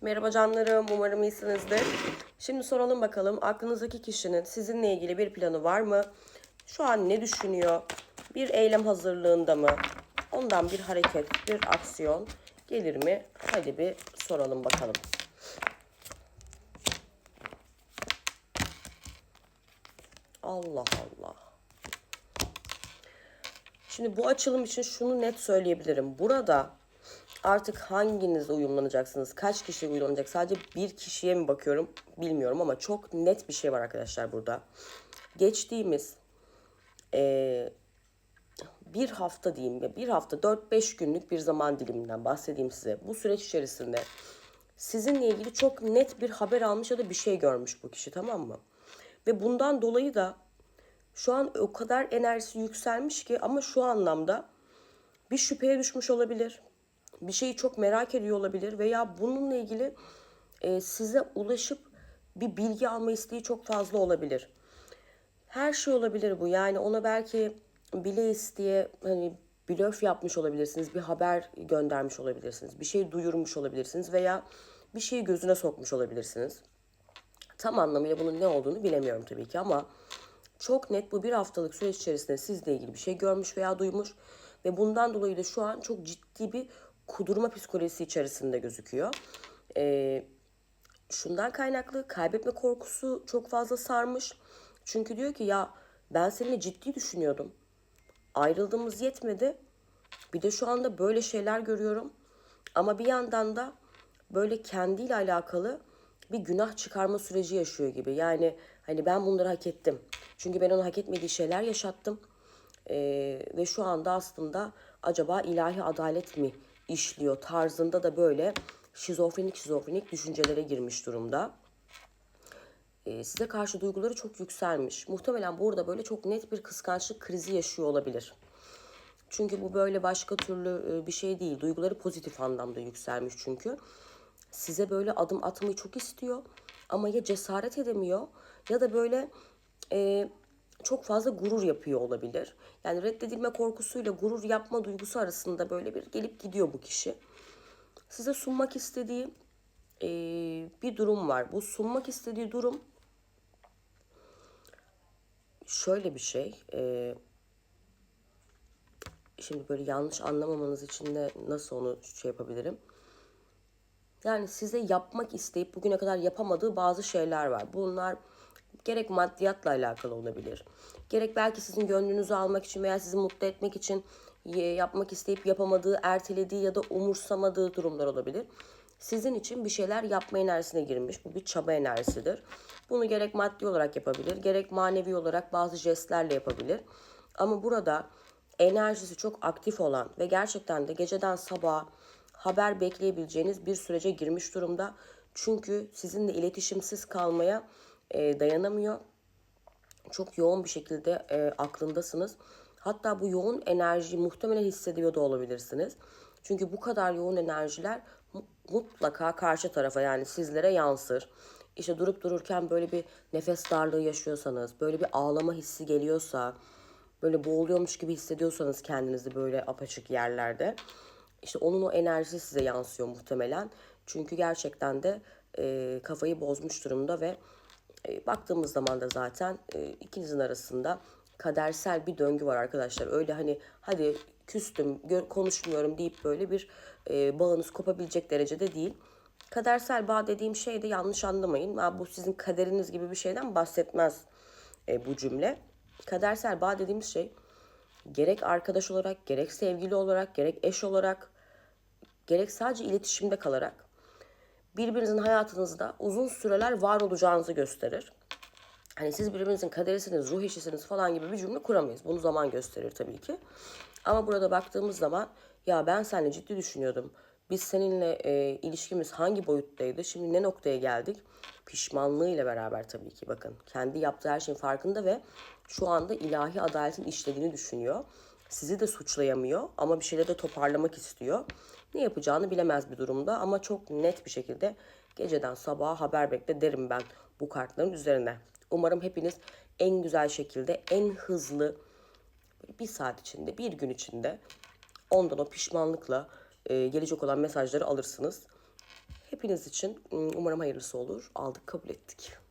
Merhaba canlarım, umarım iyisinizdir. Şimdi soralım bakalım aklınızdaki kişinin sizinle ilgili bir planı var mı? Şu an ne düşünüyor? Bir eylem hazırlığında mı? Ondan bir hareket, bir aksiyon gelir mi? Hadi bir soralım bakalım. Allah Allah. Şimdi bu açılım için şunu net söyleyebilirim. Burada artık hanginiz uyumlanacaksınız? Kaç kişi uyumlanacak? Sadece bir kişiye mi bakıyorum bilmiyorum ama çok net bir şey var arkadaşlar burada. Geçtiğimiz eee, bir hafta diyeyim ya bir hafta 4-5 günlük bir zaman diliminden bahsedeyim size. Bu süreç içerisinde sizinle ilgili çok net bir haber almış ya da bir şey görmüş bu kişi tamam mı? Ve bundan dolayı da şu an o kadar enerjisi yükselmiş ki ama şu anlamda bir şüpheye düşmüş olabilir. Bir şeyi çok merak ediyor olabilir veya bununla ilgili e, size ulaşıp bir bilgi alma isteği çok fazla olabilir. Her şey olabilir bu. Yani ona belki bile isteye hani blöf yapmış olabilirsiniz. Bir haber göndermiş olabilirsiniz. Bir şey duyurmuş olabilirsiniz veya bir şeyi gözüne sokmuş olabilirsiniz. Tam anlamıyla bunun ne olduğunu bilemiyorum tabii ki ama çok net bu bir haftalık süreç içerisinde sizle ilgili bir şey görmüş veya duymuş ve bundan dolayı da şu an çok ciddi bir kudurma psikolojisi içerisinde gözüküyor. Ee, şundan kaynaklı kaybetme korkusu çok fazla sarmış. Çünkü diyor ki ya ben seninle ciddi düşünüyordum. Ayrıldığımız yetmedi. Bir de şu anda böyle şeyler görüyorum. Ama bir yandan da böyle kendiyle alakalı bir günah çıkarma süreci yaşıyor gibi. Yani hani ben bunları hak ettim. Çünkü ben ona hak etmediği şeyler yaşattım. Ee, ve şu anda aslında acaba ilahi adalet mi işliyor tarzında da böyle şizofrenik şizofrenik düşüncelere girmiş durumda. Ee, size karşı duyguları çok yükselmiş. Muhtemelen burada böyle çok net bir kıskançlık krizi yaşıyor olabilir. Çünkü bu böyle başka türlü e, bir şey değil. Duyguları pozitif anlamda yükselmiş çünkü. Size böyle adım atmayı çok istiyor ama ya cesaret edemiyor ya da böyle e, çok fazla gurur yapıyor olabilir. Yani reddedilme korkusuyla gurur yapma duygusu arasında böyle bir gelip gidiyor bu kişi. Size sunmak istediği e, bir durum var. Bu sunmak istediği durum şöyle bir şey. E, şimdi böyle yanlış anlamamanız için de nasıl onu şey yapabilirim? Yani size yapmak isteyip bugüne kadar yapamadığı bazı şeyler var. Bunlar gerek maddiyatla alakalı olabilir. Gerek belki sizin gönlünüzü almak için veya sizi mutlu etmek için e, yapmak isteyip yapamadığı, ertelediği ya da umursamadığı durumlar olabilir. Sizin için bir şeyler yapma enerjisine girmiş. Bu bir çaba enerjisidir. Bunu gerek maddi olarak yapabilir, gerek manevi olarak bazı jestlerle yapabilir. Ama burada enerjisi çok aktif olan ve gerçekten de geceden sabaha haber bekleyebileceğiniz bir sürece girmiş durumda. Çünkü sizinle iletişimsiz kalmaya e, dayanamıyor. Çok yoğun bir şekilde e, aklındasınız. Hatta bu yoğun enerjiyi muhtemelen hissediyor da olabilirsiniz. Çünkü bu kadar yoğun enerjiler mu- mutlaka karşı tarafa yani sizlere yansır. İşte durup dururken böyle bir nefes darlığı yaşıyorsanız, böyle bir ağlama hissi geliyorsa, böyle boğuluyormuş gibi hissediyorsanız kendinizi böyle apaçık yerlerde işte onun o enerjisi size yansıyor muhtemelen. Çünkü gerçekten de e, kafayı bozmuş durumda ve e, baktığımız zaman da zaten e, ikinizin arasında kadersel bir döngü var arkadaşlar. Öyle hani hadi küstüm, konuşmuyorum deyip böyle bir e, bağınız kopabilecek derecede değil. Kadersel bağ dediğim şey de yanlış anlamayın. Bu sizin kaderiniz gibi bir şeyden bahsetmez bu cümle. Kadersel bağ dediğimiz şey gerek arkadaş olarak, gerek sevgili olarak, gerek eş olarak, gerek sadece iletişimde kalarak birbirinizin hayatınızda uzun süreler var olacağınızı gösterir. Hani siz birbirinizin kaderisiniz, ruh eşisiniz falan gibi bir cümle kuramayız. Bunu zaman gösterir tabii ki. Ama burada baktığımız zaman ya ben seninle ciddi düşünüyordum. Biz seninle e, ilişkimiz hangi boyuttaydı? Şimdi ne noktaya geldik? Pişmanlığıyla beraber tabii ki bakın. Kendi yaptığı her şeyin farkında ve şu anda ilahi adaletin işlediğini düşünüyor. Sizi de suçlayamıyor ama bir şeyleri de toparlamak istiyor. Ne yapacağını bilemez bir durumda ama çok net bir şekilde geceden sabaha haber bekle derim ben bu kartların üzerine. Umarım hepiniz en güzel şekilde, en hızlı bir saat içinde, bir gün içinde ondan o pişmanlıkla e, gelecek olan mesajları alırsınız. Hepiniz için ım, umarım hayırlısı olur. Aldık kabul ettik.